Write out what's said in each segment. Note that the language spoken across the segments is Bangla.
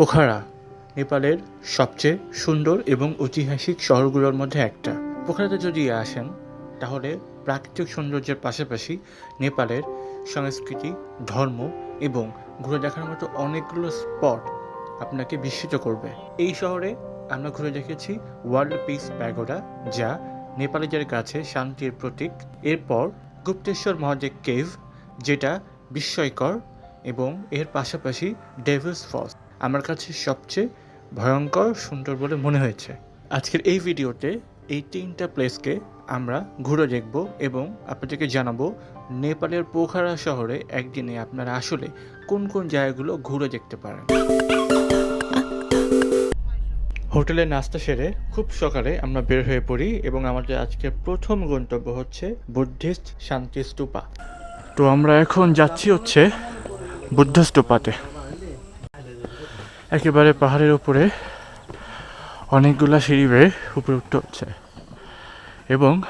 পোখারা, নেপালের সবচেয়ে সুন্দর এবং ঐতিহাসিক শহরগুলোর মধ্যে একটা। পোখারাতে যদি আসেন, তাহলে প্রাকৃতিক সৌন্দর্যের পাশাপাশি নেপালের সংস্কৃতি, ধর্ম এবং ঘুরে দেখার মতো অনেকগুলো স্পট আপনাকে বিস্মিত করবে। এই শহরে আমরা ঘুরে দেখেছি ওয়ার্ল্ড পিস প্যাগোডা, যা নেপালিদের কাছে শান্তির প্রতীক। এরপর গুপ্তেশ্বর মহাদেব কেভ, যেটা বিস্ময়কর এবং এর পাশাপাশি ডেভিস ফলস। আমার কাছে সবচেয়ে ভয়ঙ্কর সুন্দর বলে মনে হয়েছে। আজকের এই ভিডিওতে এই তিনটা প্লেসকে আমরা ঘুরে দেখব এবং আপনাদেরকে জানাব নেপালের পোখারা শহরে একদিনে আপনারা আসলে কোন কোন জায়গাগুলো ঘুরে দেখতে পারেন। হোটেলে নাস্তা সেরে খুব সকালে আমরা বের হয়ে পড়ি এবং আমাদের আজকের প্রথম গন্তব্য হচ্ছে বুদ্ধিস্ট শান্তি স্তূপা। তো আমরা এখন যাচ্ছি হচ্ছে বুদ্ধ স্তূপাতে। একেবারে পাহাড়ের উপরে অনেকগুলা সিঁড়ি বেয়ে উপরে উঠতে হচ্ছে। এবং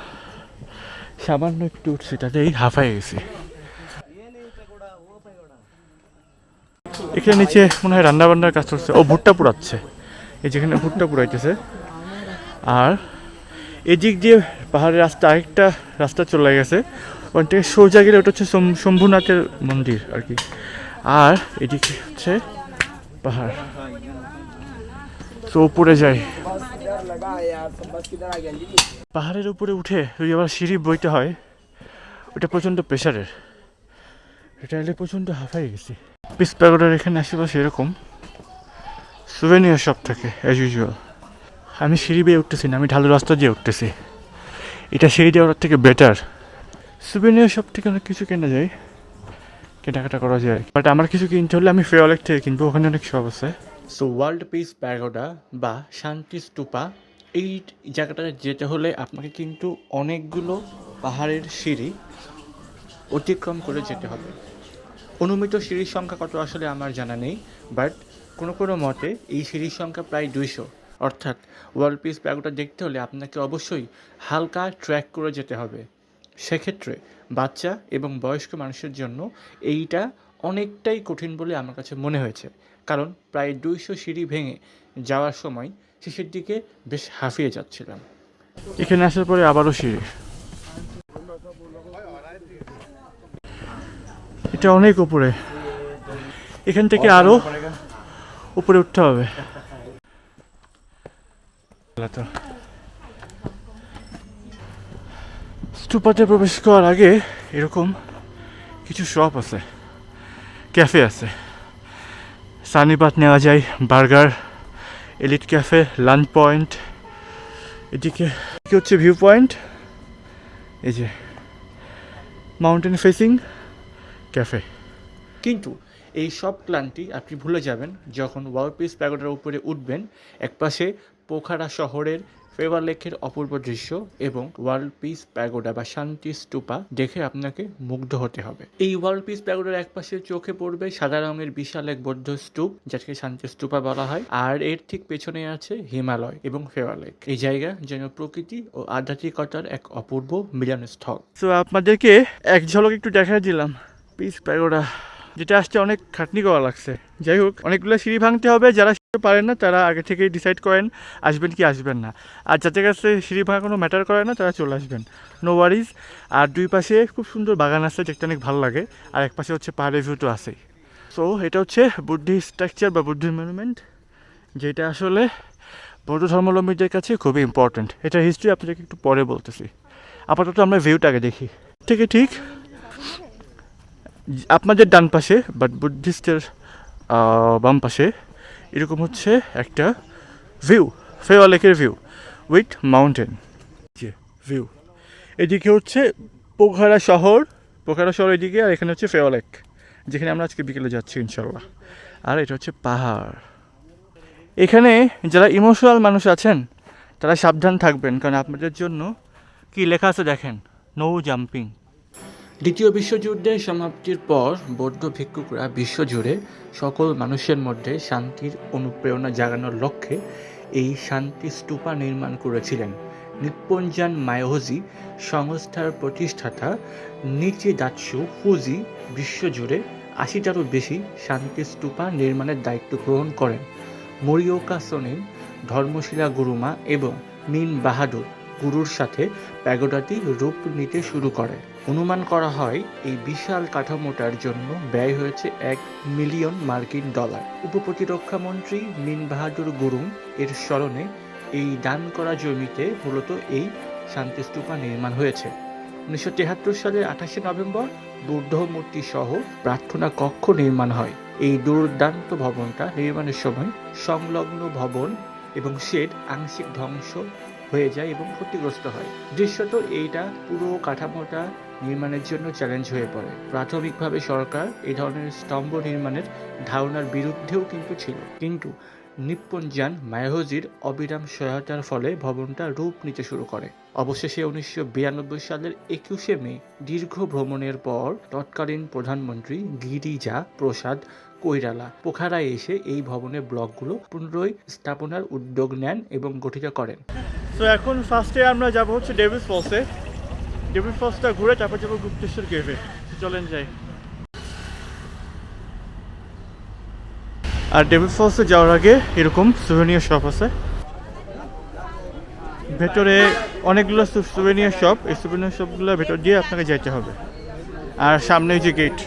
সামান্য একটু উঠছে তাতেই হাঁফাই গেছি। এখানে নিচে মনে হয় রান্না বান্নার কাজ চলছে। ও, ভুট্টা পুড়াচ্ছে। এই যেখানে ভুট্টা পুড়াইতেছে। আর এদিক দিয়ে পাহাড়ের রাস্তা, আরেকটা রাস্তা চলে গেছে। ওখান থেকে সোজা গেলে ওটা হচ্ছে শম্ভুনাথের মন্দির আর কি। আর এদিকে হচ্ছে পাহাড়। তো উপরে যাই। পাহাড়ের উপরে উঠে যদি আবার সিঁড়ি বইতে হয়। ওটা প্রচণ্ড প্রেশারের এটা এলে প্রচণ্ড হাঁফাই গেছি। পিস প্যাগোডার এখানে আশেপাশে এরকম। সুভেনিয়ার সব থাকে অ্যাজ ইউজুয়াল আমি সিঁড়ি বেয়ে উঠতেছি না, আমি ঢালু রাস্তা দিয়ে উঠতেছি। এটা সিঁড়ি দেওয়ার থেকে বেটার সুভেনিয়ার সব থেকে অনেক কিছু কেনা যায়। কেনাকাটা করা যায়। বাট আমার কিছু কিনতে হলে আমি ফেওয়ালেক থেকে কিনবো, ওখানে অনেক সব আছে। সো ওয়ার্ল্ড পিস প্যাগোডা বা শান্তি স্তূপা এই জায়গাটাতে যেতে হলে আপনাকে কিন্তু অনেকগুলো পাহাড়ের সিঁড়ি অতিক্রম করে যেতে হবে। অনুমিত সিঁড়ির সংখ্যা কত আসলে আমার জানা নেই বাট কোনো কোনো মতে এই সিঁড়ির সংখ্যা প্রায় দুইশো। অর্থাৎ ওয়ার্ল্ড পিস প্যাগোটা দেখতে হলে আপনাকে অবশ্যই হালকা ট্র্যাক করে যেতে হবে। সেক্ষেত্রে বাচ্চা এবং বয়স্ক মানুষের জন্য এইটা অনেকটাই কঠিন বলে আমার কাছে মনে হয়েছে। কারণ প্রায় দুইশো সিঁড়ি ভেঙে যাওয়ার সময় শেষের দিকে বেশ হাঁফিয়ে যাচ্ছিলাম। এখানে আসার পরে আবারও সিঁড়ি। এটা অনেক উপরে। এখান থেকে আরও উপরে উঠতে হবে। তো। স্তূপাতে প্রবেশ করার আগে এরকম কিছু শপ আছে ক্যাফে আছে। সানিবাত নেওয়া যায় burger elite cafe lunch point এদিকে কি হচ্ছে ভিউ পয়েন্ট এই যে মাউন্টেন ফেসিং ক্যাফে কিন্তু এই সব ক্লান্তি আপনি ভুলে যাবেন, যখন ওয়ার্ল্ড পিস প্যাগোডার উপরে উঠবেন, একপাশে পোখারা শহরের ফেভার লেকের অপূর্ব দৃশ্য এবং ওয়ার্ল্ড পিস প্যাগোডা বা শান্তি স্তূপা দেখে আপনাকে মুগ্ধ হতে হবে। এই ওয়ার্ল্ড পিস প্যাগোডার একপাশে চোখে পড়বে সাদা রঙের বিশাল এক বৌদ্ধ স্তূপ যাকে শান্তি স্তূপা বলা হয়, আর এর ঠিক পেছনে আছে হিমালয় এবং ফেভার লেক। এই জায়গা যেন প্রকৃতি ও আধ্যাত্মিকতার এক অপূর্ব মিলনস্থল। তো আপনাদেরকে এক ঝলক একটু দেখা দিলাম পিস প্যাগোডা, যেটা আসতে অনেক খাটনি করা লাগছে। যাই হোক, অনেকগুলো সিঁড়ি ভাঙতে হবে, যারা পারেন না, তারা আগে থেকেই ডিসাইড করেন, আসবেন কি আসবেন না। আর যাদের কাছে সিঁড়ি ভাঙা কোনো ম্যাটার করে না, তারা চলে আসবেন। নো ওয়ারিজ আর দুই পাশে খুব সুন্দর বাগান আছে, দেখতে অনেক ভালো লাগে। আর এক পাশে হচ্ছে পাহাড়ের ভিউ তো আছেই। সো এটা হচ্ছে বুদ্ধি স্ট্রাকচার বা বুদ্ধি মনুমেন্ট যেটা আসলে বৌদ্ধ ধর্মাবলম্বীদের কাছে খুবই ইম্পর্ট্যান্ট এটার হিস্ট্রি আপনাদেরকে একটু পরে বলতেছি। আপাতত আমরা ভিউটাকে দেখি। থেকে ঠিক, আপনাদের ডান পাশে বাট বুদ্ধিস্টের বাম পাশে এরকম হচ্ছে একটা ভিউ ফেওয়া লেকের ভিউ উইথ মাউন্টেন ভিউ এদিকে হচ্ছে পোখারা শহর পোখারা শহর এদিকে, আর এখানে হচ্ছে ফেওয়া লেক যেখানে আমরা আজকে বিকেলে যাচ্ছি ইনশাল্লাহ আর এটা হচ্ছে পাহাড়। এখানে যারা ইমোশনাল মানুষ আছেন, তারা সাবধান থাকবেন, কারণ আপনাদের জন্য কি লেখা আছে দেখেন? নো জাম্পিং দ্বিতীয় বিশ্বযুদ্ধের সমাপ্তির পর বৌদ্ধ ভিক্ষুকরা বিশ্বজুড়ে সকল মানুষের মধ্যে শান্তির অনুপ্রেরণা জাগানোর লক্ষ্যে এই শান্তি স্তূপা নির্মাণ করেছিলেন। নিপ্পঞ্জান মায়োজি সংস্থার প্রতিষ্ঠাতা নিচি দাৎসু ফুজি বিশ্বজুড়ে আশিটারও বেশি শান্তি স্তূপা নির্মাণের দায়িত্ব গ্রহণ করেন। মরিওকা সোনিন ধর্মশিলা গুরুমা এবং মিন বাহাদুর গুরুর সাথে প্যাগোডাটি রূপ নিতে শুরু করে। অনুমান করা হয় এই বিশাল কাঠামোটার জন্য ব্যয় হয়েছে এক মিলিয়ন মার্কিন ডলার। উপপ্রতিরক্ষা মন্ত্রী মিন বাহাদুর গুরুং এর স্মরণে এই দান করা জমিতে মূলত এই শান্তিস্তূপা নির্মাণ হয়েছে। উনিশশো তেহাত্তর সালের আঠাশে নভেম্বর বুদ্ধ মূর্তি সহ প্রার্থনা কক্ষ নির্মাণ হয়। এই দুর্দান্ত ভবনটা নির্মাণের সময় সংলগ্ন ভবন এবং শেড আংশিক ধ্বংস হয়ে যায় এবং ক্ষতিগ্রস্ত হয়। দৃশ্যত এইটা পুরো কাঠামোটা নির্মাণের জন্য চ্যালেঞ্জ হয়ে পড়ে। প্রাথমিকভাবে সরকার এই ধরনের স্তম্ভ নির্মাণের ধারণার বিরুদ্ধেও কিন্তু ছিল। কিন্তু নিপ্পনজান মায়াহজির অবিরাম সহায়তার ফলে ভবনটা রূপ নিতে শুরু করে। অবশেষে উনিশশো বিরানব্বই সালের একুশে মে, দীর্ঘ ভ্রমণের পর তৎকালীন প্রধানমন্ত্রী গিরিজা প্রসাদ কৈরালা পোখারায় এসে এই ভবনের ব্লকগুলো পুনরায় স্থাপনার উদ্যোগ নেন এবং গঠিত করেন। তো এখন ফার্স্টে আমরা যাব হচ্ছে ডেভিস ফলসে ডেভিস ফলসটা ঘুরে তারপর যাব গুপ্তেশ্বর কেভে। চলেন যাই। আর ডেভিস ফলসে যাওয়ার আগে এরকম সুভেনিয়ার শপ আছে। ভেতরে অনেকগুলো সুভেনিয়ার শপ এই সুভেনিয়ার শপগুলোর ভেতর দিয়ে আপনাকে যেতে হবে। আর সামনে যে গেট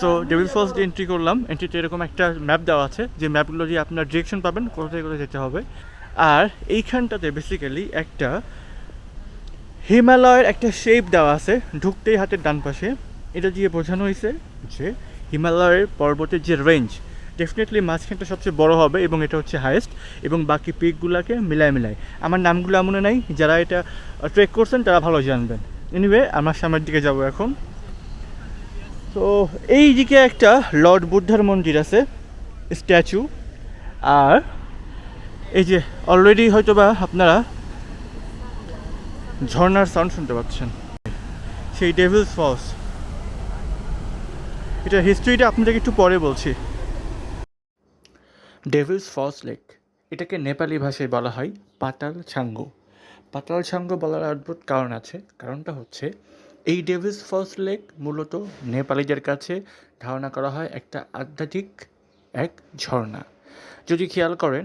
সো ডেভিল ফলস দিয়ে এন্ট্রি করলাম এন্ট্রিতে এরকম একটা ম্যাপ দেওয়া আছে। যে ম্যাপগুলো দিয়ে আপনার ডিরেকশন পাবেন, কোথায় কোথায় যেতে হবে। আর এইখানটাতে বেসিক্যালি একটা হিমালয়ের একটা শেপ দেওয়া আছে, ঢুকতেই হাতের ডান পাশে। এটা দিয়ে বোঝানো হয়েছে যে হিমালয়ের পর্বতের যে রেঞ্জ ডেফিনেটলি মাঝখানটা সবচেয়ে বড় হবে এবং এটা হচ্ছে হায়েস্ট এবং বাকি পিকগুলোকে মিলায় মিলায়। আমার নামগুলো মনে নাই, যারা এটা ট্রেক করছেন তারা ভালো জানবেন। এনিওয়ে আমার সামনের দিকে যাব এখন। তো এই দিকে একটা লর্ড বুদ্ধার মন্দির আছে স্ট্যাচু আর এই যে অলরেডি হয়তো বা আপনারা ঝর্নার সাউন্ড শুনতে পাচ্ছেন। সেই ডেভিলস ফলস এটা হিস্ট্রিটা আপনাদেরকে একটু পরে বলছি। ডেভিলস ফলস লেক এটাকে নেপালি ভাষায় বলা হয় পাতাল ছাঙ্গু। পাতাল ছাঙ্গু বলার অদ্ভুত কারণ আছে। কারণটা হচ্ছে, এই ডেভিলস ফলস লেক মূলত নেপালিদের কাছে ধারণা করা হয় একটা আধ্যাত্মিক এক ঝর্ণা। যদি খেয়াল করেন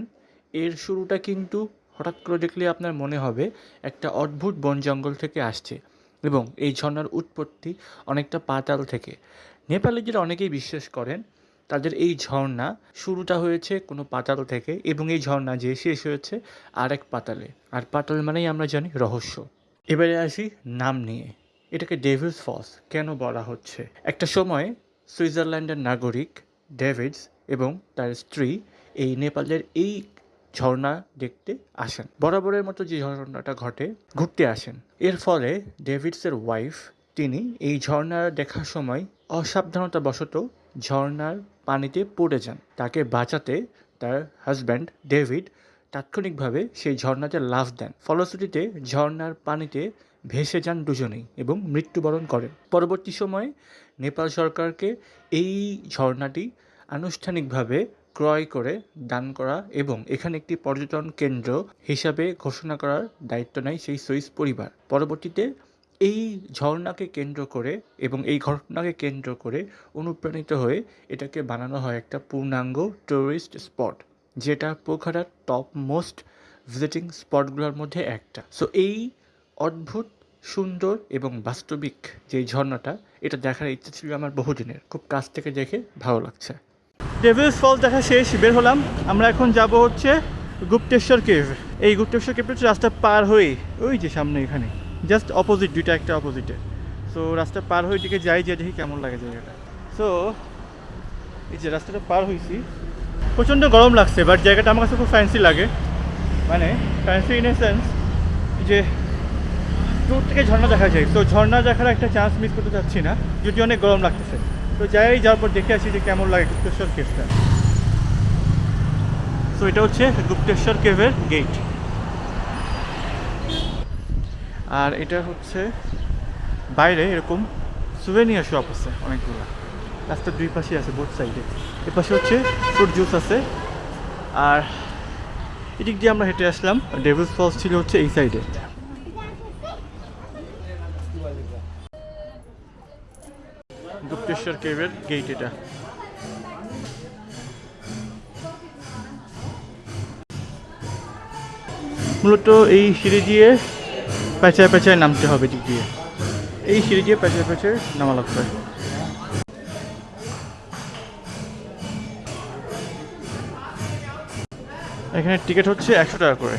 এর শুরুটা কিন্তু হঠাৎ করে দেখলে আপনার মনে হবে একটা অদ্ভুত বন জঙ্গল থেকে আসছে এবং এই ঝর্ণার উৎপত্তি অনেকটা পাতাল থেকে। নেপালে নেপালিদের অনেকেই বিশ্বাস করেন, তাদের এই ঝর্ণা শুরুটা হয়েছে কোনো পাতাল থেকে এবং এই ঝর্ণা যে শেষ হয়েছে আরেক পাতালে। আর পাতাল মানেই আমরা জানি রহস্য। এবারে আসি নাম নিয়ে। এটাকে ডেভিডস ফলস কেন বলা হচ্ছে? একটা সময় সুইজারল্যান্ডের নাগরিক ডেভিডস এবং তার স্ত্রী এই নেপালের এই ঝর্ণা দেখতে আসেন। বরাবরের মতো যে ঝর্ণাটা ঘটে, ঘুরতে আসেন। এর ফলে ডেভিডসের ওয়াইফ, তিনি এই ঝর্ণা দেখার সময় অসাবধানতা বশত ঝর্ণার পানিতে পড়ে যান। তাকে বাঁচাতে তার হাজব্যান্ড ডেভিড তাৎক্ষণিকভাবে সেই ঝর্ণাতে লাফ দেন। ফলশ্রুতিতে ঝর্ণার পানিতে ভেসে যান দুজনেই এবং মৃত্যুবরণ করেন। পরবর্তী সময়ে নেপাল সরকারকে এই ঝর্ণাটি আনুষ্ঠানিকভাবে ক্রয় করে দান করা এবং এখানে একটি পর্যটন কেন্দ্র হিসাবে ঘোষণা করার দায়িত্ব নেয় সেই সুইস পরিবার। পরবর্তীতে এই ঝর্ণাকে কেন্দ্র করে এবং এই ঘটনাকে কেন্দ্র করে অনুপ্রাণিত হয়ে এটাকে বানানো হয় একটা পূর্ণাঙ্গ টুরিস্ট স্পট যেটা পোখারার টপ মোস্ট ভিজিটিং স্পটগুলোর মধ্যে একটা। সো এই অদ্ভুত, সুন্দর এবং বাস্তবিক যে ঝর্ণাটা, এটা দেখার ইচ্ছা ছিল আমার বহুদিনের। খুব কাছ থেকে দেখে ভালো লাগছে। ডেভিলস ফলস দেখা শেষ, বের হলাম। আমরা এখন যাব হচ্ছে গুপ্তেশ্বর কেভ এই গুপ্তেশ্বর কেভটা হচ্ছে রাস্তা পার হয়ে ওই যে সামনে এখানে জাস্ট অপোজিট দুইটা একটা অপোজিটে সো রাস্তা পার হয়ে দিকে যাই, যে দেখি কেমন লাগে জায়গাটা। সো এই যে রাস্তাটা পার হয়েছি। প্রচণ্ড গরম লাগছে বাট জায়গাটা আমার কাছে খুব ফ্যান্সি লাগে। মানে ফ্যান্সি ইন এ সেন্স যে দূর থেকে ঝর্ণা দেখা যায়। তো ঝর্ণা দেখার একটা চান্স মিস করতে চাচ্ছি না, যদি অনেক গরম লাগতেছে। তো যাই যাওয়ার পর দেখে আসি যে কেমন লাগে গুপ্তেশ্বর কেভটা। তো এটা হচ্ছে গুপ্তেশ্বর কেভের গেট আর এটা হচ্ছে বাইরে এরকম সুভেনিয়ার শপ আছে অনেকগুলো। রাস্তার দুই পাশে আছে বোথ সাইডে এ পাশে হচ্ছে ফ্রুট জুস আছে। আর এদিক দিয়ে আমরা হেঁটে আসলাম। ডেভিলস ফলস ছিল হচ্ছে এই সাইডে বিশ্বের কেভের গেট এটা। মূলত এই সিঁড়ি দিয়ে পেঁচায় পেঁচায় নামতে হবে দিক দিয়ে। এই সিঁড়ি দিয়ে পেঁচায় পেঁচায় নামা লাগবে। এখানে টিকিট হচ্ছে একশো টাকা করে।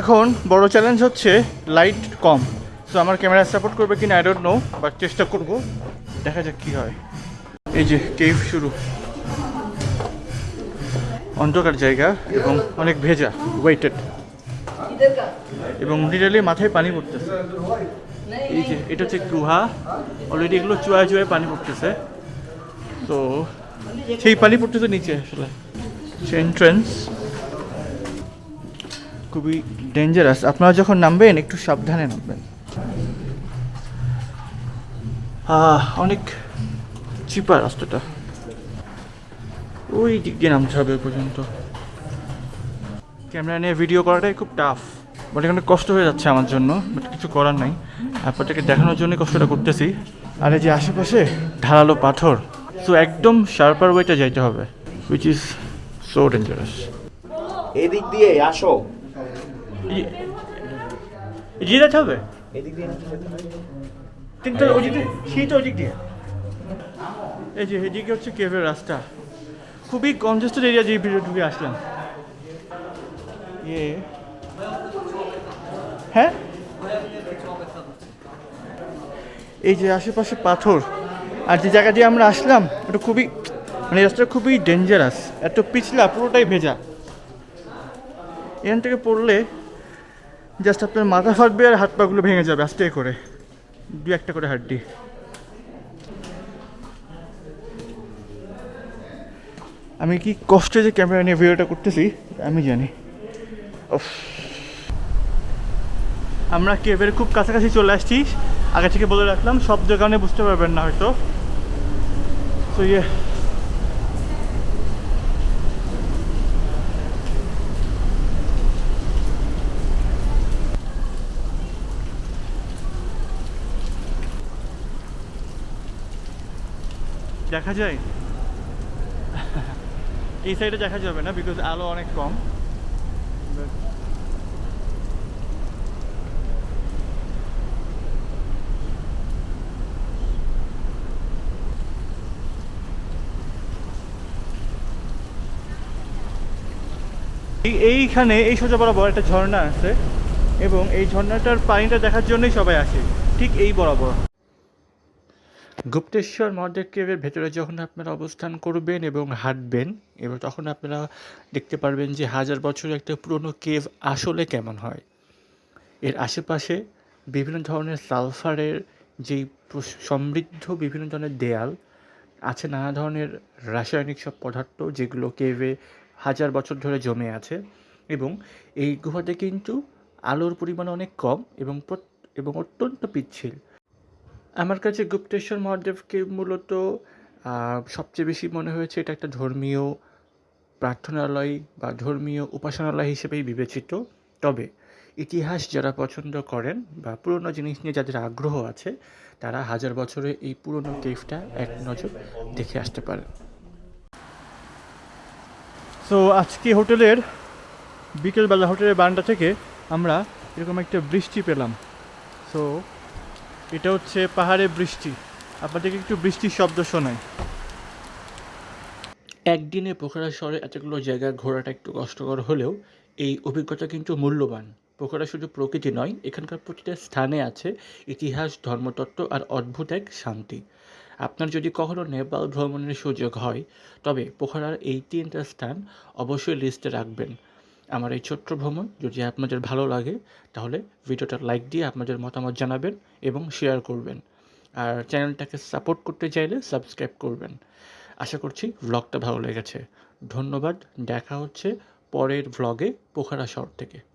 এখন বড় চ্যালেঞ্জ হচ্ছে লাইট কম। সো আমার ক্যামেরা সাপোর্ট করবে কিনা আই ডোন্ট নো বাট চেষ্টা করব। দেখা যাক কি হয়। এই যে কেভ শুরু। অন্ধকার জায়গা এবং অনেক ভেজা ওয়েটেড এবং লিটারালি মাথায় পানি পড়তেছে। এই যে, এটা হচ্ছে গুহা। অলরেডি এগুলো চুয়ায় চুয়ায় পানি পড়তেছে। তো সেই পানি পড়তেছে নিচে আসলে। সে এন্ট্রেন্স খুবই ডেঞ্জারাস আপনারা যখন নামবেন, একটু সাবধানে নামবেন। অনেক চিপা রাস্তাটা। ওই দিক দিয়ে নামতে হবে পর্যন্ত। ক্যামেরা নিয়ে ভিডিও করাটাই খুব টাফ বাট এখানে কষ্ট হয়ে যাচ্ছে আমার জন্য বাট কিছু করার নাই। আপনাদেরকে দেখানোর জন্য কষ্টটা করতেছি। আর এই যে আশেপাশে ঢালালো পাথর সো একদম শার্পার ওয়েটা যাইতে হবে উইচ ইজ সো ডেঞ্জারাস এদিক দিয়ে আসো। যেতে হবে এদিক দিয়ে কিন্তু ওই দিক দিয়ে? সেই তো ওই দিক দিয়ে? এই যে এদিকে হচ্ছে কেভের রাস্তা। খুবই কনজেস্টেড এরিয়া যে ভিডিও ঢুকে আসলাম ইয়ে। হ্যাঁ? এই যে আশেপাশে পাথর। আর যে জায়গা দিয়ে আমরা আসলাম ওটা খুবই মানে রাস্তাটা খুবই ডেঞ্জারাস এত পিছলা পুরোটাই ভেজা। এখান থেকে পড়লে জাস্ট আপনার মাথা ফাটবে আর হাত পাগুলো ভেঙে যাবে, আস্তে করে। দু একটা করে হাড্ডি। আমি কি কষ্টে যে ক্যামেরা নিয়ে ভিডিওটা করতেছি, আমি জানি। আমরা কেভের খুব কাছাকাছি চলে আসছি? আগে থেকে বলে রাখলাম শব্দ কারণে বুঝতে পারবেন না হয়তো। তো ইয়ে দেখা যায়? এই সাইডে দেখা যাবে না বিকজ আলো অনেক কম। এইখানে এই সোজা বরাবর একটা ঝর্ণা আছে এবং এই ঝর্ণাটার পানিটা দেখার জন্যই সবাই আসে ঠিক এই বরাবর। গুপ্তেশ্বর মহাদেব কেভের ভেতরে যখন আপনারা অবস্থান করবেন এবং হাঁটবেন, এবার তখন আপনারা দেখতে পারবেন যে হাজার বছরের একটা পুরনো কেভ আসলে কেমন হয়। এর আশেপাশে বিভিন্ন ধরনের সালফারের যেই সমৃদ্ধ বিভিন্ন ধরনের দেয়াল আছে, নানা ধরনের রাসায়নিক সব পদার্থ যেগুলো কেভে হাজার বছর ধরে জমে আছে এবং এই গুহাতে কিন্তু আলোর পরিমাণ অনেক কম এবং এবং অত্যন্ত পিচ্ছিল। আমার কাছে গুপ্তেশ্বর মহাদেবকে মূলত সবচেয়ে বেশি মনে হয়েছে এটা একটা ধর্মীয় প্রার্থনালয় বা ধর্মীয় উপাসনালয় হিসেবেই বিবেচিত। তবে ইতিহাস যারা পছন্দ করেন বা পুরনো জিনিস নিয়ে যাদের আগ্রহ আছে, তারা হাজার বছরে এই পুরনো কেভটা এক নজর দেখে আসতে পারেন। সো আজকে হোটেলের বিকেলবেলা হোটেলের বারান্দা থেকে আমরা এরকম একটা বৃষ্টি পেলাম। সো এটা হচ্ছে পাহাড়ে বৃষ্টি। আপনাদেরকে একটু বৃষ্টির শব্দ শোনায় একদিনে পোখরা শহরে এতগুলো জায়গা ঘোরাটা একটু কষ্টকর হলেও এই অভিজ্ঞতা কিন্তু মূল্যবান। পোখরা শুধু প্রকৃতি নয়, এখানকার প্রতিটা স্থানে আছে ইতিহাস, ধর্মতত্ত্ব আর অদ্ভুত এক শান্তি। আপনার যদি কখনো নেপাল ভ্রমণের সুযোগ হয়, তবে পোখরার এই তিনটা স্থান অবশ্যই লিস্টে রাখবেন। আমার এই ছোট্ট ভ্রমণ, যদি আপনাদের ভালো লাগে, তাহলে ভিডিওটা লাইক দিয়ে আপনাদের মতামত জানাবেন এবং শেয়ার করবেন। আর চ্যানেলটাকে সাপোর্ট করতে চাইলে সাবস্ক্রাইব করবেন। আশা করছি ভ্লগটা ভালো লেগেছে। ধন্যবাদ, দেখা হচ্ছে পরের ভ্লগে পোখারা শহর থেকে।